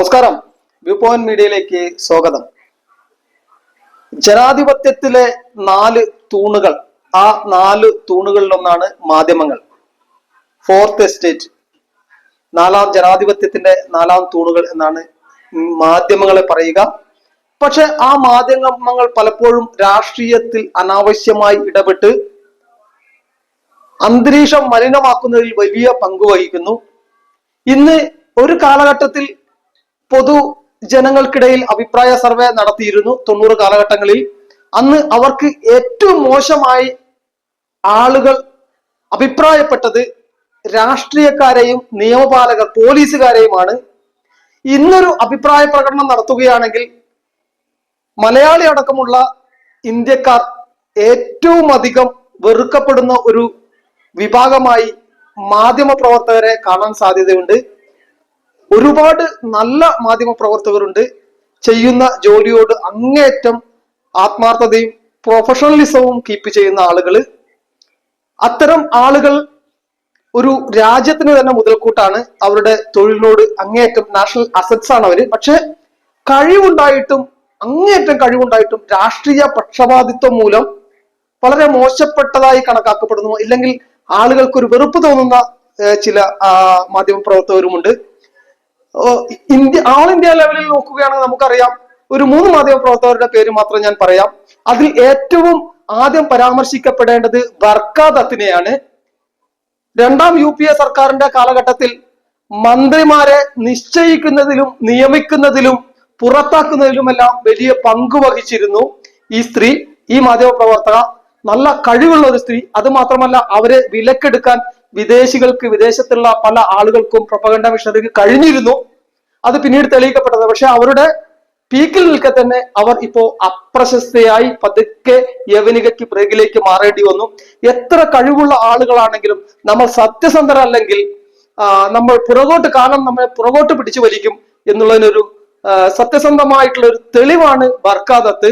നമസ്കാരം. View point മീഡിയയിലേക്ക് സ്വാഗതം. ജനാധിപത്യത്തിലെ നാല് തൂണുകൾ ആ നാല് തൂണുകളിലൊന്നാണ് മാധ്യമങ്ങൾ. ഫോർത്ത് എസ്റ്റേറ്റ് നാലാം ജനാധിപത്യത്തിന്റെ നാലാം തൂണുകൾ എന്നാണ് മാധ്യമങ്ങളെ പറയുക. പക്ഷെ ആ മാധ്യമങ്ങൾ പലപ്പോഴും രാഷ്ട്രീയത്തിൽ അനാവശ്യമായി ഇടപെട്ട് അന്തരീക്ഷം മലിനമാക്കുന്നതിൽ വലിയ പങ്ക് വഹിക്കുന്നു. ഇന്ന് ഒരു കാലഘട്ടത്തിൽ പൊതു ജനങ്ങൾക്കിടയിൽ അഭിപ്രായ സർവേ നടത്തിയിരുന്നു തൊണ്ണൂറ് കാലഘട്ടങ്ങളിൽ. അന്ന് അവർക്ക് ഏറ്റവും മോശമായി ആളുകൾ അഭിപ്രായപ്പെട്ടത് രാഷ്ട്രീയക്കാരെയും നിയമപാലകർ പോലീസുകാരെയുമാണ്. ഇന്നൊരു അഭിപ്രായ പ്രകടനം നടത്തുകയാണെങ്കിൽ മലയാളി അടക്കമുള്ള ഇന്ത്യക്കാർ ഏറ്റവും അധികം വെറുക്കപ്പെടുന്ന ഒരു വിഭാഗമായി മാധ്യമ പ്രവർത്തകരെ കാണാൻ സാധ്യതയുണ്ട്. ഒരുപാട് നല്ല മാധ്യമ പ്രവർത്തകരുണ്ട്. ചെയ്യുന്ന ജോലിയോട് അങ്ങേയറ്റം ആത്മാർത്ഥതയും പ്രൊഫഷണലിസവും കീപ്പ് ചെയ്യുന്ന ആളുകൾ അത്തരം ആളുകൾ ഒരു രാജ്യത്തിന് തന്നെ മുതൽക്കൂട്ടാണ് അവരുടെ തൊഴിലിനോട് അങ്ങേയറ്റം നാഷണൽ അസറ്റ്സ് ആണ് അവർ. പക്ഷെ കഴിവുണ്ടായിട്ടും അങ്ങേയറ്റം കഴിവുണ്ടായിട്ടും രാഷ്ട്രീയ പക്ഷപാതിത്വം മൂലം വളരെ മോശപ്പെട്ടതായി കണക്കാക്കപ്പെടുന്നു. ഇല്ലെങ്കിൽ ആളുകൾക്ക് ഒരു വെറുപ്പ് തോന്നുന്ന ചില മാധ്യമ പ്രവർത്തകരുമുണ്ട്. ഇന്ത്യ ആൾ ഇന്ത്യ ലെവലിൽ നോക്കുകയാണെങ്കിൽ നമുക്കറിയാം ഒരു മൂന്ന് മാധ്യമ പ്രവർത്തകരുടെ പേര് മാത്രം ഞാൻ പറയാം. അതിൽ ഏറ്റവും ആദ്യം പരാമർശിക്കപ്പെടേണ്ടത് ബർക്ക ദത്തിനെയാണ്. രണ്ടാം യു പി എ സർക്കാരിന്റെ കാലഘട്ടത്തിൽ മന്ത്രിമാരെ നിശ്ചയിക്കുന്നതിലും നിയമിക്കുന്നതിലും പുറത്താക്കുന്നതിലുമെല്ലാം വലിയ പങ്ക് വഹിച്ചിരുന്നു ഈ സ്ത്രീ ഈ മാധ്യമ പ്രവർത്തക. നല്ല കഴിവുള്ള ഒരു സ്ത്രീ. അത് മാത്രമല്ല അവരെ വിലക്കെടുക്കാൻ വിദേശികൾക്ക് വിദേശത്തുള്ള പല ആളുകൾക്കും പ്രൊപ്പഗണ്ട മിഷനറിക്ക് കഴിഞ്ഞിരുന്നു. അത് പിന്നീട് തെളിയിക്കപ്പെട്ടത്. പക്ഷെ അവരുടെ പീക്കിൽ നിൽക്കെ തന്നെ അവർ ഇപ്പോ അപ്രശസ്തയായി പതുക്കെ യവനികയ്ക്ക് പിറകിലേക്ക് മാറേണ്ടി വന്നു. എത്ര കഴിവുള്ള ആളുകളാണെങ്കിലും നമ്മൾ സത്യസന്ധരല്ലെങ്കിൽ നമ്മൾ പുറകോട്ട് കാലം നമ്മളെ പുറകോട്ട് പിടിച്ചു വലിക്കും എന്നുള്ളതിനൊരു സത്യസന്ധമായിട്ടുള്ള ഒരു തെളിവാണ് ബർക്കാദത്ത്.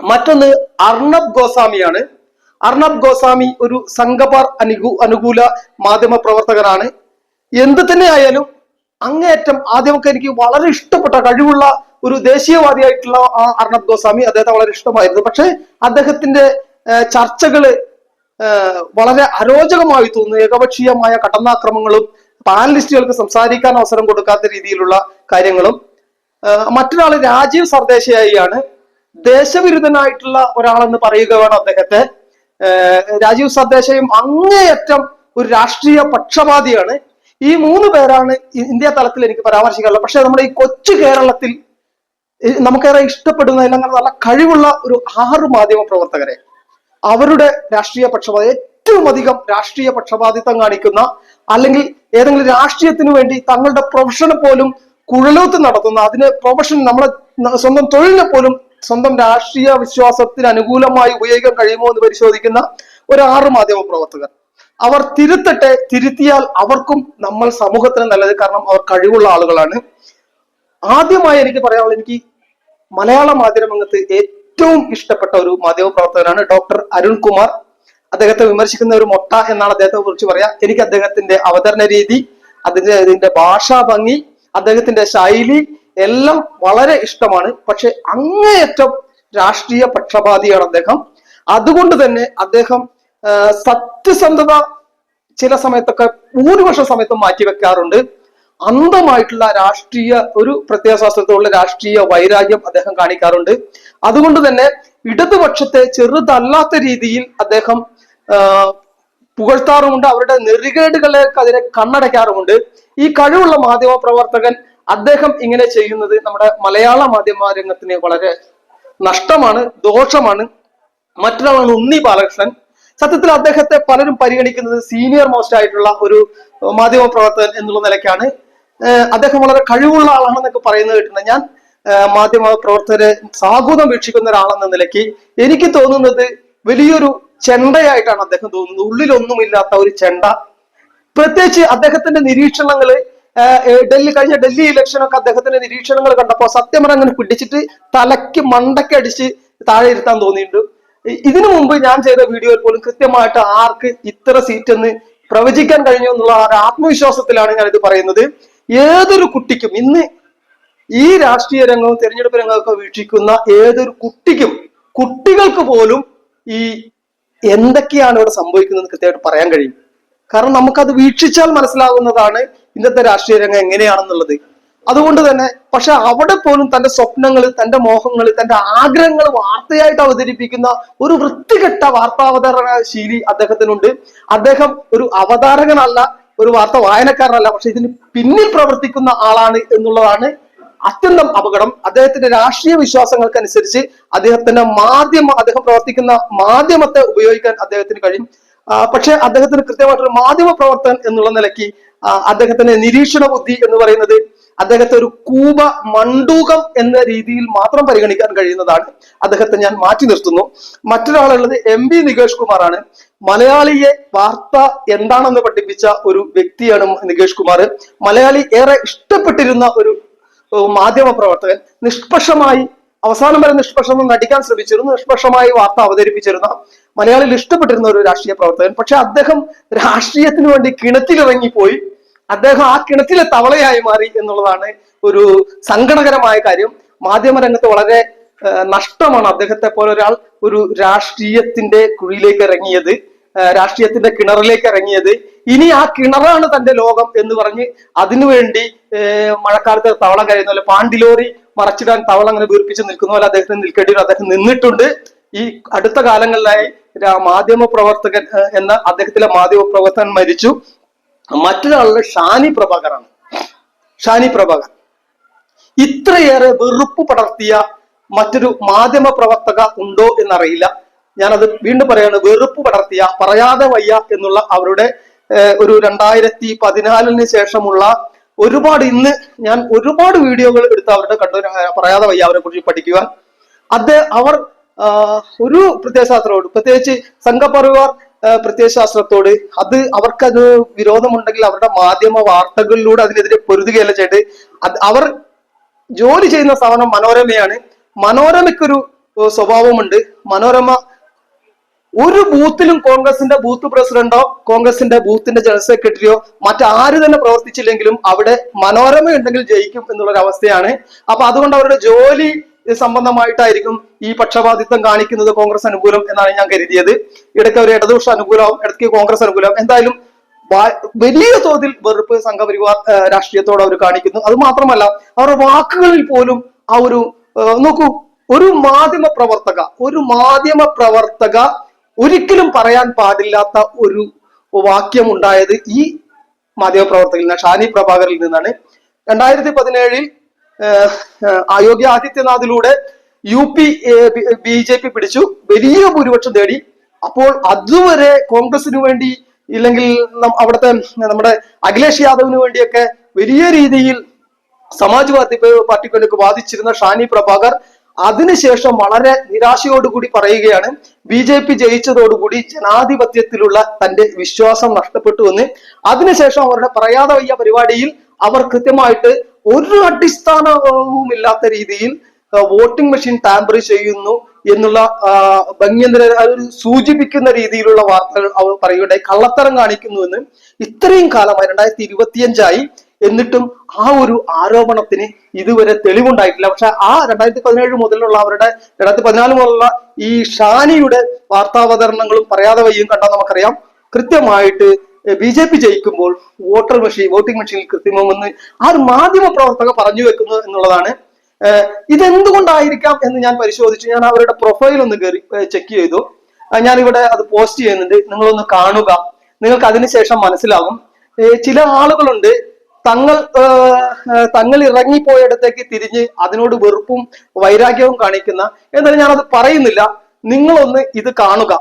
മറ്റൊന്ന് അർണബ് ഗോസ്വാമിയാണ്. അർണബ് ഗോസ്വാമി ഒരു സംഘപാർ അനുകൂ അനുകൂല മാധ്യമ പ്രവർത്തകനാണ്. എന്ത് തന്നെ ആയാലും അങ്ങേയറ്റം ആദ്യമൊക്കെ എനിക്ക് വളരെ ഇഷ്ടപ്പെട്ട കഴിവുള്ള ഒരു ദേശീയവാദിയായിട്ടുള്ള ആ അർണബ് ഗോസ്വാമി അദ്ദേഹത്തെ വളരെ ഇഷ്ടമായിരുന്നു. പക്ഷെ അദ്ദേഹത്തിന്റെ ചർച്ചകൾ വളരെ അരോചകമായി തോന്നുന്നു. ഏകപക്ഷീയമായ കടന്നാക്രമങ്ങളും പാനലിസ്റ്റുകൾക്ക് സംസാരിക്കാൻ അവസരം കൊടുക്കാത്ത രീതിയിലുള്ള കാര്യങ്ങളും. മറ്റൊരാൾ രാജീവ് സർദേശയായിയാണ് ദേശവിരുദ്ധനായിട്ടുള്ള ഒരാളെന്ന് പറയുക വേണം അദ്ദേഹത്തെ. രാജീവ് സദ്ദേശയും അങ്ങേയറ്റം ഒരു രാഷ്ട്രീയ പക്ഷപാതിയാണ്. ഈ മൂന്ന് പേരാണ് ഇന്ത്യ തലത്തിൽ എനിക്ക് പരാമർശിക്കാനുള്ളത്. പക്ഷെ നമ്മുടെ ഈ കൊച്ചു കേരളത്തിൽ നമുക്കേറെ ഇഷ്ടപ്പെടുന്ന അല്ലെങ്കിൽ നല്ല കഴിവുള്ള ഒരു ആറ് മാധ്യമ പ്രവർത്തകരെ. അവരുടെ രാഷ്ട്രീയ പക്ഷപാതി ഏറ്റവും അധികം രാഷ്ട്രീയ പക്ഷപാതിത്വം കാണിക്കുന്ന അല്ലെങ്കിൽ ഏതെങ്കിലും രാഷ്ട്രീയത്തിന് വേണ്ടി തങ്ങളുടെ പ്രൊഫഷനെ പോലും കുഴലൂത്ത് നടത്തുന്ന അതിന് പ്രൊഫഷൻ നമ്മളെ സ്വന്തം തൊഴിലിനെ പോലും സ്വന്തം രാഷ്ട്രീയ വിശ്വാസത്തിന് അനുകൂലമായി ഉപയോഗിക്കാൻ കഴിയുമോ എന്ന് പരിശോധിക്കുന്ന ഒരു ആറ് മാധ്യമ പ്രവർത്തകർ. അവർ തിരുത്തട്ടെ തിരുത്തിയാൽ അവർക്കും നമ്മൾ സമൂഹത്തിന് നല്ലത്. കാരണം അവർ കഴിവുള്ള ആളുകളാണ്. ആദ്യമായി എനിക്ക് പറയാനുള്ള എനിക്ക് മലയാള മാധ്യമരംഗത്ത് ഏറ്റവും ഇഷ്ടപ്പെട്ട ഒരു മാധ്യമ പ്രവർത്തകനാണ് ഡോക്ടർ അരുൺകുമാർ അദ്ദേഹത്തെ വിമർശിക്കുന്ന ഒരു മൊട്ട എന്നാണ് അദ്ദേഹത്തെ കുറിച്ച് പറയാ. എനിക്ക് അദ്ദേഹത്തിന്റെ അവതരണ രീതി അതിന്റെ ഭാഷാ ഭംഗി അദ്ദേഹത്തിന്റെ ശൈലി എല്ലാം വളരെ ഇഷ്ടമാണ്. പക്ഷെ അങ്ങേയറ്റം രാഷ്ട്രീയ പക്ഷപാതിയാണ് അദ്ദേഹം. അതുകൊണ്ട് തന്നെ അദ്ദേഹം സത്യസന്ധത ചില സമയത്തൊക്കെ ഭൂരിപക്ഷ സമയത്തും മാറ്റിവെക്കാറുണ്ട്. അന്ധമായിട്ടുള്ള രാഷ്ട്രീയ ഒരു പ്രത്യയശാസ്ത്രത്തോടുള്ള രാഷ്ട്രീയ വൈരാഗ്യം അദ്ദേഹം കാണിക്കാറുണ്ട്. അതുകൊണ്ട് തന്നെ ഇടതുപക്ഷത്തെ ചെറുതല്ലാത്ത രീതിയിൽ അദ്ദേഹം പുകഴ്ത്താറുമുണ്ട്. അവരുടെ നെറികേടുകളെതിരെ കണ്ണടയ്ക്കാറുമുണ്ട്. ഈ കഴിവുള്ള മാധ്യമ പ്രവർത്തകൻ അദ്ദേഹം ഇങ്ങനെ ചെയ്യുന്നത് നമ്മുടെ മലയാള മാധ്യമ രംഗത്തിന് വളരെ നഷ്ടമാണ് ദോഷമാണ്. മറ്റൊരാളാണ് ഉണ്ണി ബാലകൃഷ്ണൻ. സത്യത്തിൽ അദ്ദേഹത്തെ പലരും പരിഗണിക്കുന്നത് സീനിയർ മോസ്റ്റ് ആയിട്ടുള്ള ഒരു മാധ്യമ പ്രവർത്തകൻ എന്നുള്ള നിലയ്ക്കാണ്. അദ്ദേഹം വളരെ കഴിവുള്ള ആളാണെന്നൊക്കെ പറയുന്നത് കേട്ടിട്ടുണ്ട്. ഞാൻ മാധ്യമ പ്രവർത്തകരെ സാഹൂതം വീക്ഷിക്കുന്ന ഒരാളെന്ന നിലയ്ക്ക് എനിക്ക് തോന്നുന്നത് വലിയൊരു ചെണ്ടയായിട്ടാണ് അദ്ദേഹം തോന്നുന്നത്. ഉള്ളിലൊന്നുമില്ലാത്ത ഒരു ചെണ്ട. പ്രത്യേകിച്ച് അദ്ദേഹത്തിന്റെ നിരീക്ഷണങ്ങൾ ഡൽഹി കഴിഞ്ഞ ഡൽഹി ഇലക്ഷനൊക്കെ അദ്ദേഹത്തിന്റെ നിരീക്ഷണങ്ങൾ കണ്ടപ്പോ സത്യം അങ്ങനെ പിടിച്ചിട്ട് തലയ്ക്ക് മണ്ടയ്ക്ക് അടിച്ച് താഴെ ഇരുത്താൻ തോന്നിയിട്ടുണ്ട്. ഇതിനു മുമ്പ് ഞാൻ ചെയ്ത വീഡിയോയിൽ പോലും കൃത്യമായിട്ട് ആർക്ക് ഇത്ര സീറ്റ് എന്ന് പ്രവചിക്കാൻ കഴിഞ്ഞു എന്നുള്ള ഒരു ആത്മവിശ്വാസത്തിലാണ് ഞാൻ ഇത് പറയുന്നത്. ഏതൊരു കുട്ടിക്കും ഇന്ന് ഈ രാഷ്ട്രീയ രംഗവും തെരഞ്ഞെടുപ്പ് രംഗമൊക്കെ വീക്ഷിക്കുന്ന ഏതൊരു കുട്ടിക്കും കുട്ടികൾക്ക് പോലും ഈ എന്തൊക്കെയാണ് ഇവിടെ സംഭവിക്കുന്നത് കൃത്യമായിട്ട് പറയാൻ കഴിയും. കാരണം നമുക്കത് വീക്ഷിച്ചാൽ മനസ്സിലാകുന്നതാണ് ഇന്നത്തെ രാഷ്ട്രീയ രംഗം എങ്ങനെയാണെന്നുള്ളത്. അതുകൊണ്ട് തന്നെ പക്ഷെ അവിടെ പോലും തന്റെ സ്വപ്നങ്ങൾ തന്റെ മോഹങ്ങൾ തന്റെ ആഗ്രഹങ്ങൾ വാർത്തയായിട്ട് അവതരിപ്പിക്കുന്ന ഒരു വൃത്തികെട്ട വാർത്താവതരണ ശീലി അദ്ദേഹത്തിനുണ്ട്. അദ്ദേഹം ഒരു അവതാരകനല്ല ഒരു വാർത്ത വായനക്കാരനല്ല പക്ഷെ ഇതിന് പിന്നിൽ പ്രവർത്തിക്കുന്ന ആളാണ് എന്നുള്ളതാണ് അത്യന്തം അപകടം. അദ്ദേഹത്തിന്റെ രാഷ്ട്രീയ വിശ്വാസങ്ങൾക്കനുസരിച്ച് അദ്ദേഹത്തിന്റെ മാധ്യമ അദ്ദേഹം പ്രവർത്തിക്കുന്ന മാധ്യമത്തെ ഉപയോഗിക്കാൻ അദ്ദേഹത്തിന് കഴിയും. പക്ഷെ അദ്ദേഹത്തിന് കൃത്യമായിട്ടൊരു മാധ്യമ പ്രവർത്തകൻ എന്നുള്ള നിലയ്ക്ക് അദ്ദേഹത്തിന്റെ നിരീക്ഷണ ബുദ്ധി എന്ന് പറയുന്നത് അദ്ദേഹത്തെ ഒരു കൂപ മണ്ടൂകം എന്ന രീതിയിൽ മാത്രം പരിഗണിക്കാൻ കഴിയുന്നതാണ്. അദ്ദേഹത്തെ ഞാൻ മാറ്റി നിർത്തുന്നു. മറ്റൊരാളുള്ളത് എം ബി നികേഷ് കുമാറാണ്. മലയാളിയെ വാർത്ത എന്താണെന്ന് പഠിപ്പിച്ച ഒരു വ്യക്തിയാണ് നികേഷ് കുമാർ. മലയാളി ഏറെ ഇഷ്ടപ്പെട്ടിരുന്ന ഒരു മാധ്യമ പ്രവർത്തകൻ. നിഷ്പക്ഷമായി അവസാനം വരെ നിഷ്പക്ഷം നടിക്കാൻ ശ്രമിച്ചിരുന്നു. നിഷ്പക്ഷമായി വാർത്ത അവതരിപ്പിച്ചിരുന്ന മലയാളിയിൽ ഇഷ്ടപ്പെട്ടിരുന്ന ഒരു രാഷ്ട്രീയ പ്രവർത്തകൻ. പക്ഷെ അദ്ദേഹം രാഷ്ട്രീയത്തിന് വേണ്ടി കിണറ്റിലിറങ്ങിപ്പോയി. അദ്ദേഹം ആ കിണറ്റിലെ തവളയായി മാറി എന്നുള്ളതാണ് ഒരു സങ്കടകരമായ കാര്യം. മാധ്യമരംഗത്ത് വളരെ നഷ്ടമാണ് അദ്ദേഹത്തെ പോലെ ഒരാൾ ഒരു രാഷ്ട്രീയത്തിന്റെ കുഴിയിലേക്ക് ഇറങ്ങിയത് രാഷ്ട്രീയത്തിന്റെ കിണറിലേക്ക് ഇറങ്ങിയത്. ഇനി ആ കിണറാണ് തന്റെ ലോകം എന്ന് പറഞ്ഞ് അതിനുവേണ്ടി മഴക്കാലത്ത് തവള കഴിയുന്ന പോലെ പാണ്ടിലോറി മറച്ചിടാൻ തവള അങ്ങനെ വീർപ്പിച്ച് നിൽക്കുന്ന പോലെ അദ്ദേഹത്തിന് നിൽക്കേണ്ടി വരും. അദ്ദേഹം നിന്നിട്ടുണ്ട്. ഈ അടുത്ത കാലങ്ങളിലായി മാധ്യമ പ്രവർത്തകൻ എന്ന അദ്ദേഹത്തിലെ മാധ്യമ പ്രവർത്തകൻ മരിച്ചു. മറ്റൊരാളുടെ ഷാനി പ്രഭാകറാണ്. ഷാനി പ്രഭാകർ. ഇത്രയേറെ വെറുപ്പ് പടർത്തിയ മറ്റൊരു മാധ്യമ പ്രവർത്തക ഉണ്ടോ എന്നറിയില്ല. ഞാനത് വീണ്ടും പറയാണ് വെറുപ്പ് പടർത്തിയ പറയാതെ വയ്യ എന്നുള്ള അവരുടെ ഒരു രണ്ടായിരത്തി പതിനാലിന് ശേഷമുള്ള ഒരുപാട് ഇന്ന് ഞാൻ ഒരുപാട് വീഡിയോകൾ എടുത്ത് അവരുടെ കണ്ടു. പറയാതെ വയ്യ അവരെ കുറിച്ച് പഠിക്കുവാൻ. അത് അവർ ഒരു പ്രത്യയശാസ്ത്രത്തോട് പ്രത്യേകിച്ച് സംഘപരിവാർ പ്രത്യയശാസ്ത്രത്തോട് അത് അവർക്കത് വിരോധമുണ്ടെങ്കിൽ അവരുടെ മാധ്യമ വാർത്തകളിലൂടെ അതിനെതിരെ പൊരുതുകയല്ല ചെയ്ത്. അവർ ജോലി ചെയ്യുന്ന സ്ഥാപനം മനോരമയാണ്. മനോരമയ്ക്കൊരു സ്വഭാവമുണ്ട്. മനോരമ ഒരു ബൂത്തിലും കോൺഗ്രസിന്റെ ബൂത്ത് പ്രസിഡന്റോ കോൺഗ്രസിന്റെ ബൂത്തിന്റെ ജനറൽ സെക്രട്ടറിയോ മറ്റാര് തന്നെ പ്രവർത്തിച്ചില്ലെങ്കിലും അവിടെ മനോരമ ഉണ്ടെങ്കിൽ ജയിക്കും എന്നുള്ള ഒരു അവസ്ഥയാണ് അപ്പൊ അതുകൊണ്ട് അവരുടെ ജോലി സംബന്ധമായിട്ടായിരിക്കും ഈ പക്ഷപാതിത്വം കാണിക്കുന്നത് കോൺഗ്രസ് അനുകൂലം എന്നാണ് ഞാൻ കരുതിയത്. ഇടയ്ക്ക് ഒരു ഇടതുപക്ഷ അനുകൂലവും ഇടയ്ക്ക് കോൺഗ്രസ് അനുകൂലം എന്തായാലും വലിയ തോതിൽ വെറുപ്പ് സംഘപരിവാർ രാഷ്ട്രീയത്തോട് അവർ കാണിക്കുന്നു. അത് മാത്രമല്ല അവരുടെ വാക്കുകളിൽ പോലും ആ ഒരു നോക്കൂ ഒരു മാധ്യമ പ്രവർത്തക ഒരു മാധ്യമ പ്രവർത്തക ഒരിക്കലും പറയാൻ പാടില്ലാത്ത ഒരു വാക്യം ഉണ്ടായത് ഈ മാധ്യമ പ്രവർത്തകരിൽ നിന്ന് ഷാനി പ്രഭാകറിൽ നിന്നാണ്. രണ്ടായിരത്തി പതിനേഴിൽ അയോഗ്യ ആദിത്യനാഥിലൂടെ U P B J P പിടിച്ചു. വലിയ ഭൂരിപക്ഷം തേടി. അപ്പോൾ അതുവരെ കോൺഗ്രസിന് വേണ്ടി ഇല്ലെങ്കിൽ അവിടുത്തെ നമ്മുടെ അഖിലേഷ് യാദവിന് വേണ്ടിയൊക്കെ വലിയ രീതിയിൽ സമാജ്വാദി പാർട്ടിക്ക് വേണ്ടി വാദിച്ചിരുന്ന ഷാനി പ്രഭാകർ അതിനുശേഷം വളരെ നിരാശയോടുകൂടി പറയുകയാണ് ബി ജെ പി ജയിച്ചതോടുകൂടി ജനാധിപത്യത്തിലുള്ള തന്റെ വിശ്വാസം നഷ്ടപ്പെട്ടു എന്ന്. അതിനുശേഷം അവരുടെ പറയാതെ വയ്യ പരിപാടിയിൽ അവർ കൃത്യമായിട്ട് ഒരു അടിസ്ഥാനവും ഇല്ലാത്ത രീതിയിൽ വോട്ടിംഗ് മെഷീൻ ടാമ്പർ ചെയ്യുന്നു എന്നുള്ള ഭംഗിയന്ത്ര സൂചിപ്പിക്കുന്ന രീതിയിലുള്ള വാർത്തകൾ അവർ പറയുകയുണ്ടായി. കള്ളത്തരം കാണിക്കുന്നു എന്ന് ഇത്രയും കാലമായി രണ്ടായിരത്തി ഇരുപത്തിയഞ്ചായി എന്നിട്ടും ആ ഒരു ആരോപണത്തിന് ഇതുവരെ തെളിവുണ്ടായിട്ടില്ല. പക്ഷെ ആ രണ്ടായിരത്തി പതിനേഴ് മുതലുള്ള അവരുടെ രണ്ടായിരത്തി പതിനാല് മുതലുള്ള ഈ ഷാനിയുടെ വാർത്താവതരണങ്ങളും പറയാതെ വയ്യും കണ്ടാൽ നമുക്കറിയാം. കൃത്യമായിട്ട് ബി ജെ പി ജയിക്കുമ്പോൾ വോട്ടർ മെഷീൻ വോട്ടിംഗ് മെഷീനിൽ കൃത്രിമമെന്ന് ആ ഒരു മാധ്യമ പ്രവർത്തകർ പറഞ്ഞു വെക്കുന്നത് എന്നുള്ളതാണ്. ഇതെന്തുകൊണ്ടായിരിക്കാം എന്ന് ഞാൻ പരിശോധിച്ചു. ഞാൻ അവരുടെ പ്രൊഫൈൽ ഒന്ന് കയറി ചെക്ക് ചെയ്തു. ഞാൻ ഞാനിവിടെ അത് പോസ്റ്റ് ചെയ്യുന്നുണ്ട്. നിങ്ങളൊന്ന് കാണുക. നിങ്ങൾക്ക് അതിനുശേഷം മനസ്സിലാകും ചില ആളുകളുണ്ട് തങ്ങൾ തങ്ങൾ ഇറങ്ങിപ്പോയിടത്തേക്ക് തിരിഞ്ഞ് അതിനോട് വെറുപ്പും വൈരാഗ്യവും കാണിക്കുന്ന എന്നാലും ഞാനത് പറയുന്നില്ല. നിങ്ങളൊന്ന് ഇത് കാണുക.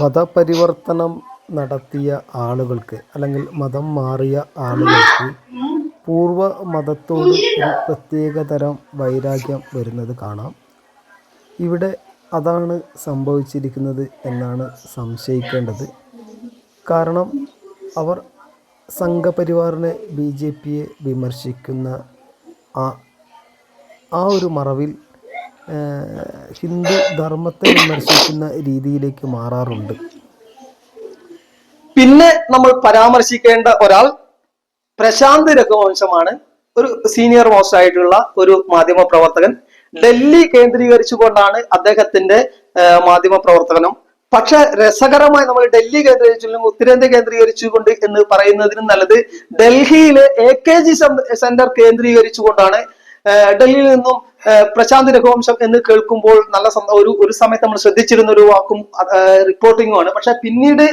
മതപരിവർത്തനം നടത്തിയ ആളുകൾക്ക് അല്ലെങ്കിൽ മതം മാറിയ ആളുകൾക്ക് പൂർവ മതത്തോട് ഒരു പ്രത്യേകതരം വൈരാഗ്യം വരുന്നത് കാണാം. ഇവിടെ അതാണ് സംഭവിച്ചിരിക്കുന്നത് എന്നാണ് സംശയിക്കേണ്ടത്. കാരണം അവർ സംഘപരിവാറിനെ ബി ജെ പിയെ വിമർശിക്കുന്ന ആ ആ ഒരു മറവിൽ ഹിന്ദു ധർമ്മത്തെ വിമർശിക്കുന്ന രീതിയിലേക്ക് മാറാറുണ്ട്. പിന്നെ നമ്മൾ പരാമർശിക്കേണ്ട ഒരാൾ പ്രശാന്ത് രഘുവംശമാണ്. ഒരു സീനിയർ മോസ്റ്റ് ആയിട്ടുള്ള ഒരു മാധ്യമ പ്രവർത്തകൻ. ഡൽഹി കേന്ദ്രീകരിച്ചുകൊണ്ടാണ് അദ്ദേഹത്തിന്റെ മാധ്യമ പ്രവർത്തനം. പക്ഷെ രസകരമായി നമ്മൾ ഡൽഹി കേന്ദ്രീകരിച്ചില്ലെങ്കിൽ ഉത്തരേന്ത്യ കേന്ദ്രീകരിച്ചുകൊണ്ട് എന്ന് പറയുന്നതിനും നല്ലത് ഡൽഹിയിലെ എ കെ ജി സെന്റർ കേന്ദ്രീകരിച്ചുകൊണ്ടാണ്. ഡൽഹിയിൽ നിന്നും ആ, പ്രശാന്ത് രഘുവംശം എന്ന് കേൾക്കുമ്പോൾ നല്ല ഒരു ഒരു സമയത്ത് നമ്മൾ ശ്രദ്ധിച്ചിരുന്ന ഒരു വാക്കും റിപ്പോർട്ടിംഗും റിപ്പോർട്ടിങ്ങുമാണ് പക്ഷെ പിന്നീട്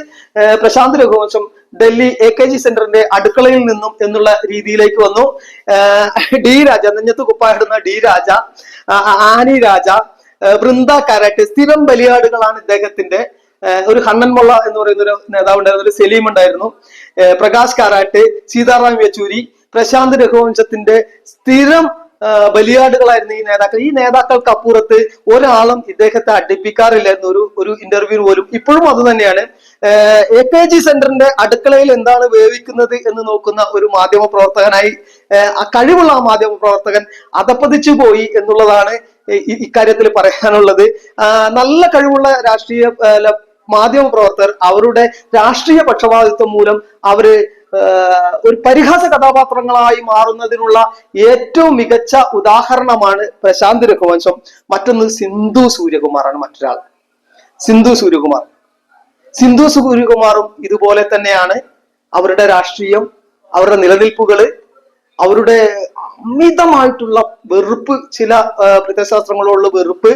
Prashant Raghuvamsham Delhi A K G സെന്ററിന്റെ അടുക്കളയിൽ നിന്നും എന്നുള്ള രീതിയിലേക്ക് വന്നു. ഡി രാജ നെഞ്ഞത്ത് കുപ്പായിടുന്ന ഡി രാജ ആനി രാജ വൃന്ദ കാരാട്ട് സ്ഥിരം ബലിയാടുകളാണ് ഇദ്ദേഹത്തിന്റെ. ഒരു ഹണ്ണൻ മൊള്ള എന്ന് പറയുന്ന ഒരു നേതാവ് ഉണ്ടായിരുന്നു ഒരു സലീം ഉണ്ടായിരുന്നു. പ്രകാശ് കാരാട്ട് സീതാറാം യെച്ചൂരി പ്രശാന്ത് രഘുവംശത്തിന്റെ സ്ഥിരം ബലിയാടുകളായിരുന്നു ഈ നേതാക്കൾ. ഈ നേതാക്കൾക്ക് അപ്പുറത്ത് ഒരാളും ഇദ്ദേഹത്തെ അടുപ്പിക്കാറില്ലായിരുന്നു. ഒരു ഒരു ഇന്റർവ്യൂ പോലും. ഇപ്പോഴും അത് തന്നെയാണ്. എ കെ ജി സെന്ററിന്റെ അടുക്കളയിൽ എന്താണ് വേവിക്കുന്നത് എന്ന് നോക്കുന്ന ഒരു മാധ്യമ പ്രവർത്തകനായി കഴിവുള്ള ആ മാധ്യമ പ്രവർത്തകൻ അതപ്പതിച്ചു പോയി എന്നുള്ളതാണ് ഇക്കാര്യത്തിൽ പറയാനുള്ളത്. നല്ല കഴിവുള്ള രാഷ്ട്രീയ മാധ്യമ പ്രവർത്തകർ അവരുടെ രാഷ്ട്രീയ പക്ഷപാതിത്വം മൂലം അവർ ഒരു പരിഹാസ കഥാപാത്രങ്ങളായി മാറുന്നതിനുള്ള ഏറ്റവും മികച്ച ഉദാഹരണമാണ് പ്രശാന്ത് രഘുവംശം. മറ്റൊന്ന് സിന്ധു സൂര്യകുമാറാണ് മറ്റൊരാൾ. സിന്ധു സൂര്യകുമാർ. സിന്ധു സൂര്യകുമാറും ഇതുപോലെ തന്നെയാണ്. അവരുടെ രാഷ്ട്രീയം അവരുടെ നിലനിൽപ്പുകൾ അവരുടെ അമിതമായിട്ടുള്ള വെറുപ്പ് ചില പ്രത്യശാസ്ത്രങ്ങളോടുള്ള വെറുപ്പ്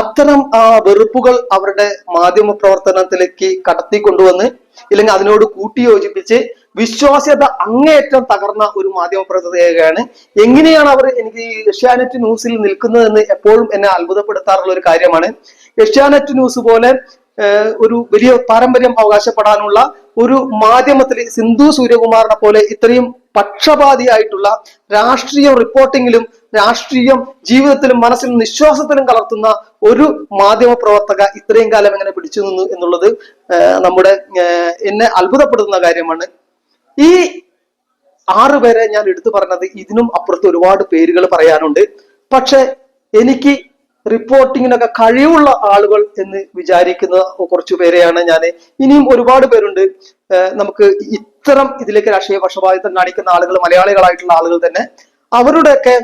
അത്തരം വെറുപ്പുകൾ അവരുടെ മാധ്യമ പ്രവർത്തനത്തിലേക്ക് കടത്തിക്കൊണ്ടുവന്ന് ഇല്ലെങ്കിൽ അതിനോട് കൂട്ടിയോജിപ്പിച്ച് വിശ്വാസ്യത അങ്ങേയറ്റം തകർന്ന ഒരു മാധ്യമ പ്രവർത്തകയാണ് എങ്ങനെയാണ് അവർ എനിക്ക് ഏഷ്യാനെറ്റ് ന്യൂസിൽ നിൽക്കുന്നതെന്ന് എപ്പോഴും എന്നെ അത്ഭുതപ്പെടുത്താറുള്ള ഒരു കാര്യമാണ്. ഏഷ്യാനെറ്റ് ന്യൂസ് പോലെ ഒരു വലിയ പാരമ്പര്യം അവകാശപ്പെടാനുള്ള ഒരു മാധ്യമത്തിൽ സിന്ധു സൂര്യകുമാറിനെ പോലെ ഇത്രയും പക്ഷപാതിയായിട്ടുള്ള രാഷ്ട്രീയ റിപ്പോർട്ടിങ്ങിലും രാഷ്ട്രീയം ജീവിതത്തിലും മനസ്സിലും നിശ്വാസത്തിലും കലർത്തുന്ന ഒരു മാധ്യമ പ്രവർത്തക ഇത്രയും കാലം എങ്ങനെ പിടിച്ചു നിന്നു എന്നുള്ളത് നമ്മുടെ എന്നെ അത്ഭുതപ്പെടുത്തുന്ന കാര്യമാണ്. ഈ ആറുപേരെ ഞാൻ എടുത്തു പറഞ്ഞത് ഇതിനും അപ്പുറത്ത് ഒരുപാട് പേരുകൾ പറയാനുണ്ട്. പക്ഷെ എനിക്ക് റിപ്പോർട്ടിങ്ങിനൊക്കെ കഴിവുള്ള ആളുകൾ എന്ന് വിചാരിക്കുന്ന കുറച്ചു പേരെയാണ് ഞാൻ ഇനിയും ഒരുപാട് പേരുണ്ട്. നമുക്ക് ഇത്തരം ഇതിലേക്ക് രാഷ്ട്രീയ പക്ഷപാതിത്വം കാണിക്കുന്ന ആളുകൾ മലയാളികളായിട്ടുള്ള ആളുകൾ തന്നെ അവരുടെയൊക്കെ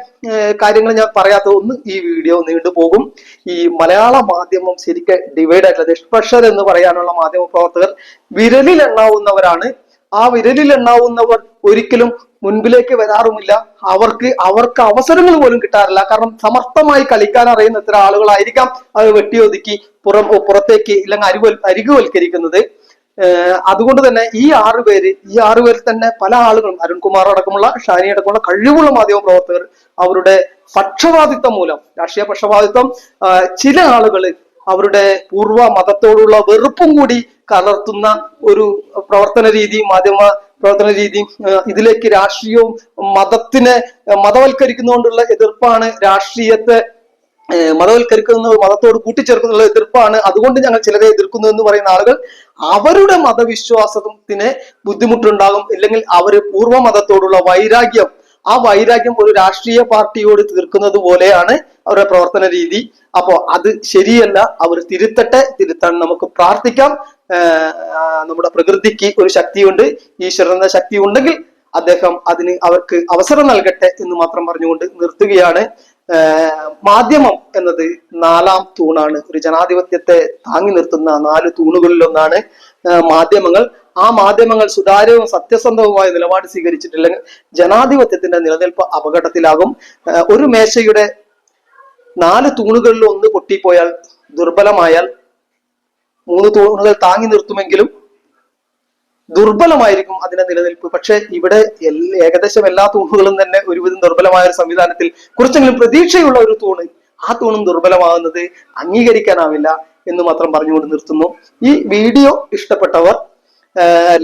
കാര്യങ്ങൾ ഞാൻ പറയാത്ത ഒന്ന് ഈ വീഡിയോ നീണ്ടുപോകും ഈ മലയാള മാധ്യമം ശരിക്കും ഡിവൈഡ് ആയിട്ടുള്ള സ്പെഷ്യൽ എന്ന് പറയാനുള്ള മാധ്യമ പ്രവർത്തകർ വിരലിൽ എണ്ണാവുന്നവരാണ് ആ വിരലിൽ എണ്ണാവുന്നവർ ഒരിക്കലും മുൻപിലേക്ക് വരാറുമില്ല. അവർക്ക് അവർക്ക് അവസരങ്ങൾ പോലും കിട്ടാറില്ല. കാരണം സമർത്ഥമായി കളിക്കാൻ അറിയുന്ന ഇത്ര ആളുകളായിരിക്കാം അത് വെട്ടിയൊതുക്കി പുറം പുറത്തേക്ക് ഇല്ലെങ്കിൽ അരിവൽ അരികുവൽക്കരിക്കുന്നത്. അതുകൊണ്ട് തന്നെ ഈ ആറ് പേര് ഈ ആറ് പേരിൽ തന്നെ പല ആളുകളും അരുൺകുമാർ അടക്കമുള്ള ഷാനി അടക്കമുള്ള കഴിവുള്ള മാധ്യമ പ്രവർത്തകർ അവരുടെ പക്ഷപാതിത്വം മൂലം രാഷ്ട്രീയ പക്ഷപാതിത്വം ചില ആളുകൾ അവരുടെ പൂർവ മതത്തോടുള്ള വെറുപ്പും കൂടി കലർത്തുന്ന ഒരു പ്രവർത്തന രീതി മാധ്യമ പ്രവർത്തന രീതി ഇതിലേക്ക് രാഷ്ട്രീയവും മതത്തിനെ മതവൽക്കരിക്കുന്നതുകൊണ്ടുള്ള എതിർപ്പാണ് രാഷ്ട്രീയത്തെ മതവൽക്കരിക്കുന്ന മതത്തോട് കൂട്ടിച്ചേർക്കുന്നുള്ള എതിർപ്പാണ് അതുകൊണ്ട് ഞങ്ങൾ ചിലരെ എതിർക്കുന്നു എന്ന് പറയുന്ന ആളുകൾ അവരുടെ മതവിശ്വാസത്തിന് ബുദ്ധിമുട്ടുണ്ടാകും. ഇല്ലെങ്കിൽ അവർ പൂർവ മതത്തോടുള്ള വൈരാഗ്യം ആ വൈരാഗ്യം ഒരു രാഷ്ട്രീയ പാർട്ടിയോട് തീർക്കുന്നത് പോലെയാണ് അവരുടെ പ്രവർത്തന രീതി. അപ്പോ അത് ശരിയല്ല. അവർ തിരുത്തട്ടെ തിരുത്താൻ നമുക്ക് പ്രാർത്ഥിക്കാം. നമ്മുടെ പ്രകൃതിക്ക് ഒരു ശക്തിയുണ്ട് ഈശ്വരന്റെ ശക്തി ഉണ്ടെങ്കിൽ അദ്ദേഹം അതിന് അവർക്ക് അവസരം നൽകട്ടെ എന്ന് മാത്രം പറഞ്ഞുകൊണ്ട് നിർത്തുകയാണ്. മാധ്യമം എന്നത് നാലാം തൂണാണ്. ഒരു ജനാധിപത്യത്തെ താങ്ങി നിർത്തുന്ന നാല് തൂണുകളിൽ ഒന്നാണ് മാധ്യമങ്ങൾ. ആ മാധ്യമങ്ങൾ സുതാര്യവും സത്യസന്ധവുമായ നിലപാട് സ്വീകരിച്ചിട്ടില്ലെങ്കിൽ ജനാധിപത്യത്തിന്റെ നിലനിൽപ്പ് അപകടത്തിലാകും. ഒരു മേശയുടെ നാല് തൂണുകളിൽ ഒന്ന് പൊട്ടിപ്പോയാൽ ദുർബലമായാൽ മൂന്ന് തൂണുകൾ താങ്ങി നിർത്തുമെങ്കിലും ദുർബലമായിരിക്കും അതിന്റെ നിലനിൽപ്പ്. പക്ഷെ ഇവിടെ ഏകദേശം എല്ലാ തൂണുകളും തന്നെ ഒരുവിധം ദുർബലമായ ഒരു സംവിധാനത്തിൽ കുറച്ചെങ്കിലും പ്രതീക്ഷയുള്ള ഒരു തൂണ് ആ തൂണും ദുർബലമാകുന്നത് അംഗീകരിക്കാനാവില്ല എന്ന് മാത്രം പറഞ്ഞുകൊണ്ട് നിർത്തുന്നു. ഈ വീഡിയോ ഇഷ്ടപ്പെട്ടവർ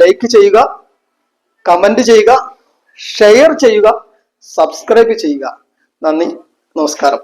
ലൈക്ക് ചെയ്യുക കമന്റ് ചെയ്യുക ഷെയർ ചെയ്യുക സബ്സ്ക്രൈബ് ചെയ്യുക. നന്ദി. നമസ്കാരം.